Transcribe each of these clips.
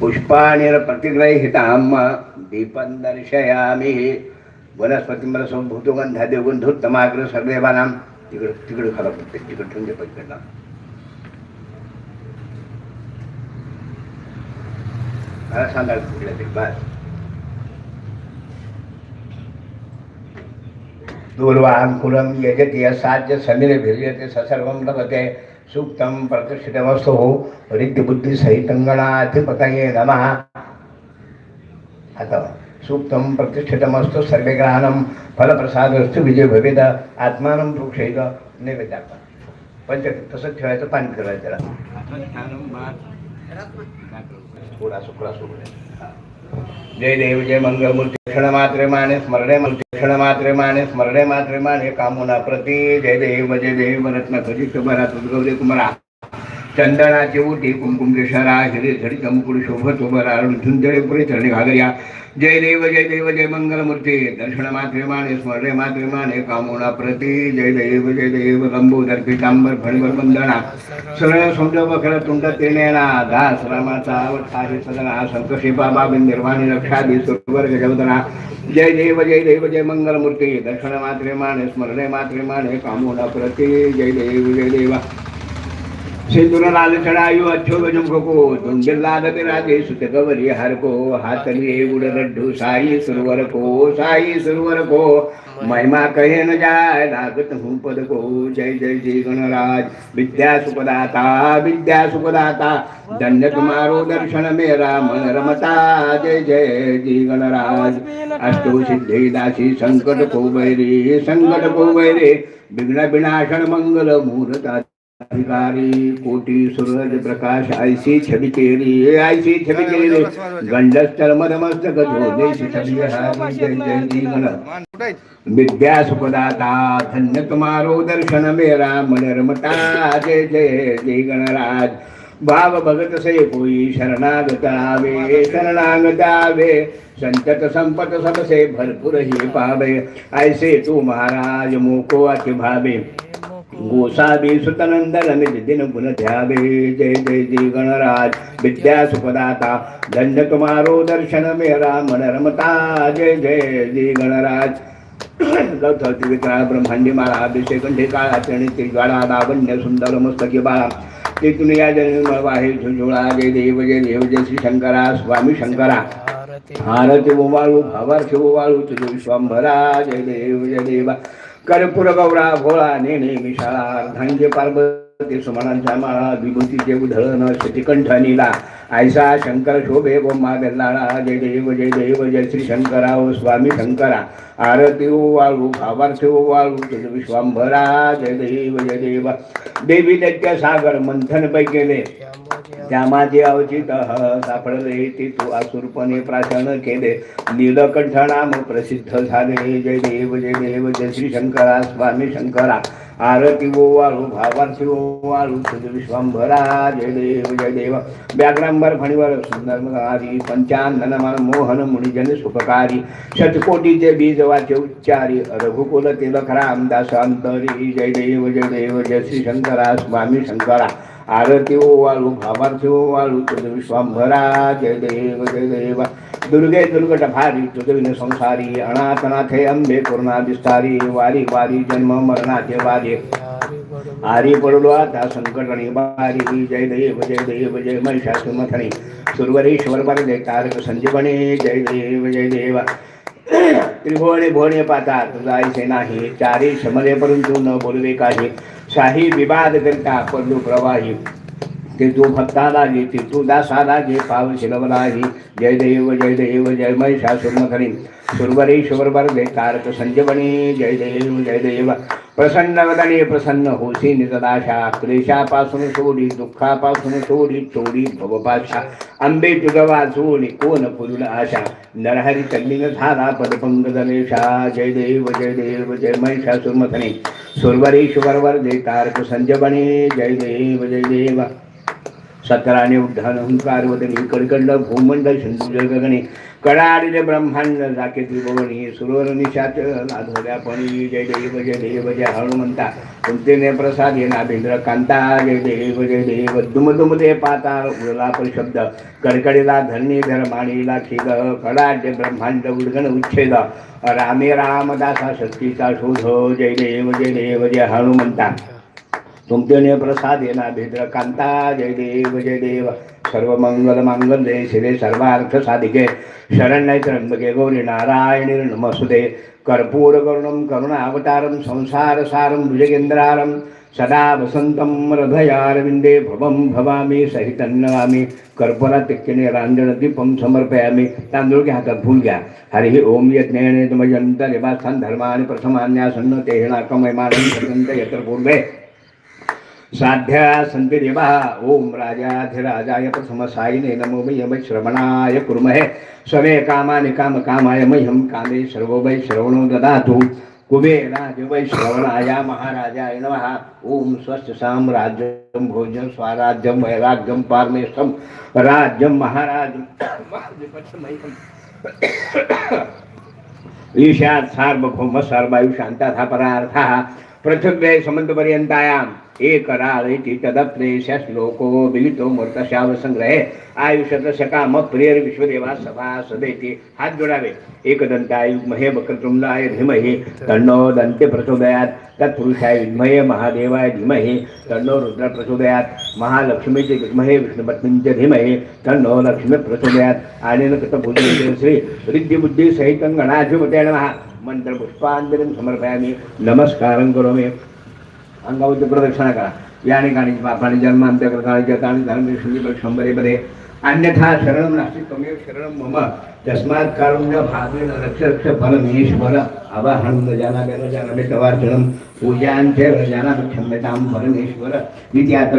पुष्पाणिरप्रतिग्रहितां दीपं दर्शयामि। वनस्पतींमध्ये भूतगंधा देवगंधोत्तमाग्र सर्वेवानां तिकडं तिकडं खरा प्रत्येक तिकडं ठेवून दे पलीकडला मला सांगा कुठल्या तरी बस. दूर्वाङ्कुरं यजति यसाद्य समिरे भिर्यते स सर्वं लभते। सूक्तं प्रतिष्ठितमस्तु रिद्धिबुद्धिसहितङ्गणाधिपतये नमः। आता सूक्तं प्रतिष्ठितमस्तु सर्वे ग्रहाणं फलप्रसादस्तु विजय भवेद आत्मानं प्रोक्षेत नैवेद्यात्मा पंच तसंच ठेवायचं पाणी त्याला थोडा सुकरा सुकरा जय देव जय मंगल मूर्ती क्षण मात्रे माने स्मरणे मूर्ती क्षण मात्रे माने स्मरणे मात्रे माने कामुना प्रती जय देव जय देव रत्न खजी कुमारा कुमार कुमारा. चंदनाचे उटी कुमकुम केशरा हिरे झडी चमुकुड शोभ चोबरा झुंजळे पुरे चरणे घागर्या जय देव जय देव जय मंगलमूर्ती। दर्शन मात्रे माने स्मरणे मात्रे माने कामुना प्रती। जय देव जय देव लंबोदर पितांबर फणीवर बंदना सरळ समज बखर तुंड तेनेना दास रामाचा अवतारी सदना। संकशी बाबा निर्वाणी रक्षा दि सुवर्ग जगदना जय देव जय देव जय मंगलमूर्ती। दर्शन मात्रे माने स्मरणे मात्रे माने कामुना प्रती। जय देव जय देवा। सिंदूर लाल चढायु अच्छो गजम को धुंदिल लाल राजे सुत गवरी हर को हातली उड लड्डू साई सुरवर को साई सुरवर को. महिमा कहे न जाय लागत हूँ पद को. जय जय जय गणराज. विद्या सुपदाता विद्या सुपदाता. धन्य तुम्हारो दर्शन मेरा मन रमता. जय जय जय गणराज. अष्टो सिद्धि दासी संकट को बैरे संकट को बैरे विघ्न विनाशन मंगल मुहूर्ता अधिकारी कोटी सूरज प्रकाश ऐसी छवि तेरी ऐसी छवि तेरी गंडस्थल मदमस्तक देश छवि हारी जय जय जीवन। विद्या सुपदाता धन्य तुम्हारो दर्शन मेरा मन रमता जय जय जय गणराज। भाव भगत से कोई शरणागत आवे शरणागत आवे। संतत संपत सबसे भरपूर ही पावे। ऐसे तू महाराज मोको अति भावे। गोसावी सुतनंदन निज दिन गुण ध्यावे जय जय जय गणराज। विद्या सुपदाता धन्य तुम्हारो दर्शन मेरा मन रमता जय जय जय गणराज। गौथवती विक्राळ ब्रह्मांडी माळा अभिषेक कंठे काळा चरणी त्रिज्वाळा लावण्य सुंदर मस्तकी बाळा तेथून या जन्म वाहे झुंझुळा। जय देव जय देव जय श्री शंकरा। स्वामी शंकरा। आरती ओवाळू भावार्थी ओवाळू तुझे विश्वांभरा। जय देव जय देवा। कर्पूर गौरा गोळा नेणे विशाळा अर्धांगे पार्वती सुमनांच्या माळा विभूतीचे उधळण शतिकंठ नीला ऐसा शंकर शोभे गोमा बेल्लाळा जय देव जय देव जय श्री शंकरा ओ स्वामी शंकरा. आरती ओवाळू भावार्थी ओवाळू तुझ विश्वांभरा जय देव जय देव. देवी दैत्य सागर मंथन पैकेले त्या माझे अवचित सापडले ती तू आसुरपणे प्राशन केले. नीलकंठ नाम प्रसिद्ध झाले जय देव जय देव जय श्री शंकरा स्वामी शंकरा. आरती ओवाळू भावार्थी ओवाळू तुझ विश्वंभरा जय देव जय देव. व्याघ्रांबर फणीवर सुंदर मगारी पंचानन मन मोहन मुनिजन सुखकारी शतकोटीचे बीज वाचे उच्चारी रघुकुल तिलक रामदास अंतरी जय देव जय देव जय श्री शंकरा स्वामी शंकरा. आरती ओवाळू भावार्थी ओवाळू तुझ विश्वंभरा जय देव जय देव. दुर्गे दुर्गट भारी तुझ संसारी, अनाथनाथे अंबे करुणा विस्तारी वारी वारी जन्म मरणाचे वारी। आरी पडलो आता संकट आणि बारी जय देव जय देव, जय महिषासुर मथणी सुरवरेश्वर जय तारक संजीवने, जय देव जय देव। त्रिभुवने भुवने पाता तुझा ऐसे नाही, चारी शमले परंतु न बोलवे काही। शाही विवाद करता पडलो प्रवाही। ते तू भक्ताला जे ते तू दासाला जे पाव शिलवलाही. जय देव जय देव जय महिषासुरमथणी सुरवरेश्वर बर जय तारक संजवणी जय देव जय देव. प्रसन्न वदने प्रसन्न होसी निजदाशा क्लेशापासून सोडी दुःखापासून सोडी तोडी भवपाशा. आंबे तुझ वाचून कोण पुरुल आशा? नरहरी कल्लीन झाला पदपंग दलेशा जय देव जय देव जय महिषासुरमथणे सुरवरेश्वर वर जय तारक संजवणी जय देव जय देव. सतराने उड्डाण हुंकार वदनी कडकडलं भूमंडल सिंधू गगने कडाडिले ब्रह्मांड जाके त्रिभुवनी सुरवर निशात नाधोड्या पणी जय देव जय देव जय हनुमंता कुंतीने प्रसाद येनाभेंद्र कांता जय देव जय देव दुम दुम दे पाता उडला शब्द कडकडीला धरणी धर्माणीला खिग कडाड्य ब्रह्मांड उडगण उच्छेद रामे रामदासा शक्तीचा शोध जय देव जय देव जय हनुमंता. तुमतेने प्रसाद येना भेद्र कांता जय देव जय देव। सर्व मंगल मांगल्ये शिरे सर्वार्थ साधिके। शरण्य त्र्यंबके गौरी नारायणी नमस्ते कर्पूर करुणं करुणावतारं संसार सारं भुजगेंद्रारं। सदा वसन्तं हृदयारविन्दे भवं भवामी सहितं नमामि। कर्पूरातिक्यने रांजनदीपं समर्पयामि। तांदूळ घ्या हातात फुल घ्या। हरिः ओम यज्ञेने तुमयंत निवासान धर्माणि प्रथमान्यासन्न तेहणाकमयमानं सतन्त यत्र पूर्वे। साध्या सन्ति देवा। ओम राजाधिराजाय प्रथमसायिने नमो मह्यम श्रवणाय कुर्महे। समे कामानि कामकामाय मह्यं कामे सर्वो वै श्रवणो ददातु। कुबेराज वै श्रवणाय महाराजाय नमः। ओम स्वस्य साम्राज्यं भोजन स्वराज्यं, वैराग्यं पारमेष्ठं राज्यं महाराज ईशात सार्वभौम, सर्वायु शांता परार्थः पृथिव्यै समन्तपर्यन्तायाम् एकराळैति तदप्रेश श्लोको मिलितो मूर्तशावसंग्रहे आयुषदशकाम प्रियर विश्वदेवा सभा सदैति हात जोडावे एकदंताय महे वक्रतुंडाय धीमहि तन्नो दन्ते प्रचोदयात तत्पुरुषाय विद्महे महादेवाय धीमहि तन्नो रुद्र प्रचोदयात महालक्ष्मीचे विद्महे विष्णुपत्नींचे धीमहि तन्नो लक्ष्मी प्रचोदयात आणि कृतभूते श्री रिद्धिबुद्धी सहितं गणाधिपते महा मंत्रपुष्पांजलिं समर्पयामि. नमस्कारं करोमि. अंगावरती प्रदक्षिणा करा. या ठिकाणी पापाने जन्मांत्यकृताने जताने धर्मे शंभरे पदे अन्यथा शरणं नास्ति त्वमेव शरणं मम. तस्मात् कारुण्य भावेन रक्ष रक्ष परमेश्वर अवहं न जानामि न जानामि तवार्चनं पूजाञ्च न जानामि क्षम्यतां परमेश्वर. इति अत्र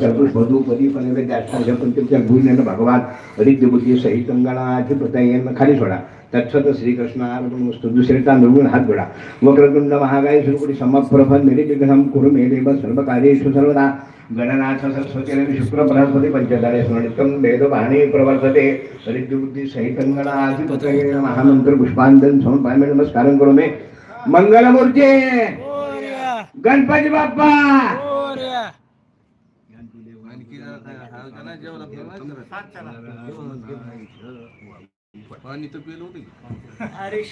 चतुष्पदूपदी पनवेद्याष्टांश पंचम भगवान्. भगवान रिद्धिबुद्धी सहितं गणाधिपतयेन खाली सोडा. तत्सत श्रीकृष्णार्पणमस्तु. दुसरे तांदूळ हात जोडा. वक्रतुंड महागाय सुरकुटी समप्रभ निरीजघ्नं कुरु मे देव सर्वकार्येषु सर्वदा. गणनाथ सरस्वती शुक्र बृहस्पती पंचदारे स्मरणितं वेदवाणी प्रवर्तते. रिद्धिबुद्धी सहितं गणाधिपतये महामंत्र पुष्पांजन समर्पयामि. नमस्कारं करो मे मंगलमूर्ती गणपती बाप्पा! पाणी तर पेलं होते. अरे.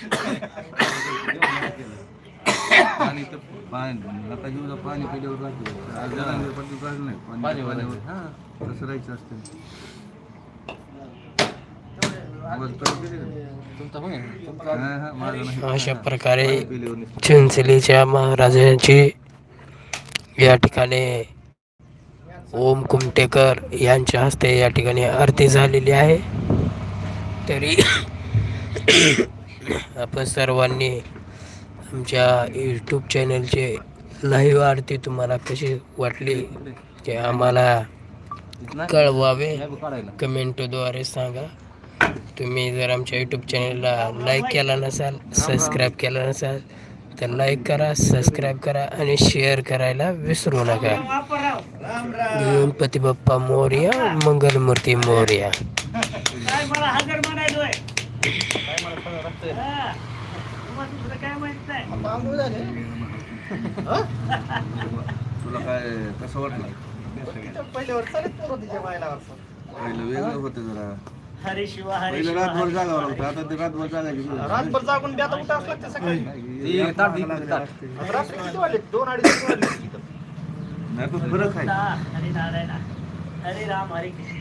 पाणी तर पाणी आता जेवढं पाणी पिल्यावर राहते पडली पाहिजे नाही. पाणी पाण्यावर हा तसं राहायचं असतं? हा, हा. अशा प्रकारे पाणी. चिंचलीच्या महाराजांची या ठिकाणी ओम कुमटेकर यांच्या हस्ते या ठिकाणी आरती झालेली आहे. तरी आपण सर्वांनी आमच्या यूट्यूब चॅनलचे लाईव्ह आरती तुम्हाला कशी वाटली ते आम्हाला कळवावे. कमेंटद्वारे सांगा. तुम्ही जर आमच्या यूट्यूब चॅनलला लाईक केला नसाल सबस्क्राईब केला नसाल तर लाईक करा सबस्क्राईब करा आणि शेअर करायला विसरू नका. गणपती बाप्पा मोर्या मंगलमूर्ती मोर्या. काय मला हजर म्हणायचोय हा. तुम्हाला काय माहीत नाही. तुला काय कसं वाटलं? पहिलं वेगळं होतं जरा. हरे शिवा हरे पहिलं शिवा रातभर हरे जागावं लागतं आता ते रातभर जागायची गरज नाही. रातभर जागून बी आता उठावं लागतं सकाळी? ते ताट दे, ताट. आता रात्री किती वाजले? दोन अडीच वाजले इथं. नाही पण फरक आहे. हरे नारायण हरे राम हरे कृष्ण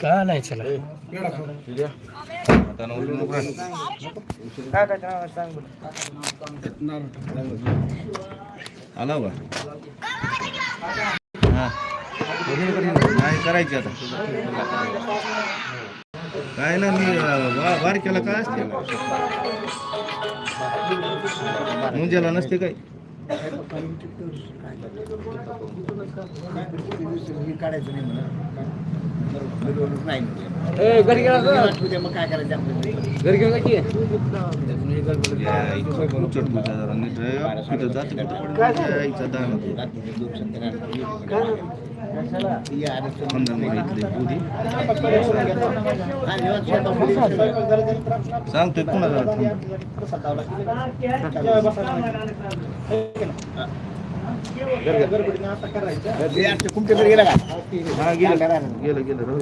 का हा नाही करायची आता काय ना मी वार केला काय असते? मुंजेला नसते काय? काढायचं नाही म्हणा घरी नाही मग काय करायचं उचट पूजा जरा नीट काय सांगतोय पुन्हा गेला का गेलं. गेलं राहू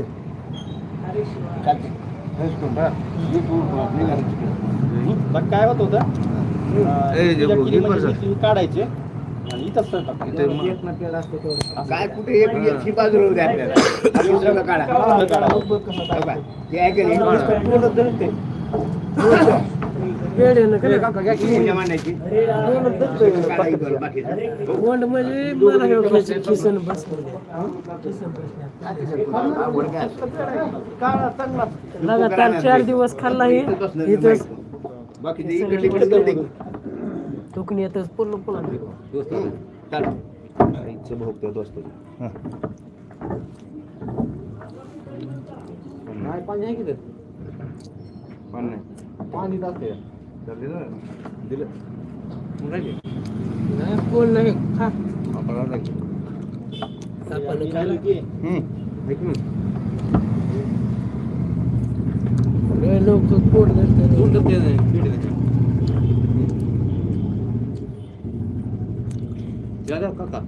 काय होत होतं? ए, आणि इथे काय कुठे एक एकशे बाजूला होते आपल्याला. आपण सगळं काढा हो का? ते आहे की नाही? पूजा मांडायची. काढा ही बरं, बाकीचं. वंड म्हणजे मला हे वाटायचं किसन बस लगातार चार दिवस खाल्ला हे. इथंच बाकीचं इकडे तिकडे. दुखून येतच पूर्ण पुन्हा हं, चालेल. आईचं भाऊ त्या दोस्त हा पाणी नाही. पाणी जाते तर दिलं दिलं मग राहिली. कोण नाही खा आपण आला की. आपण खाल्लं. हम्म. ऐक ना. लय लोक पोट धरतात. ज्यादा काका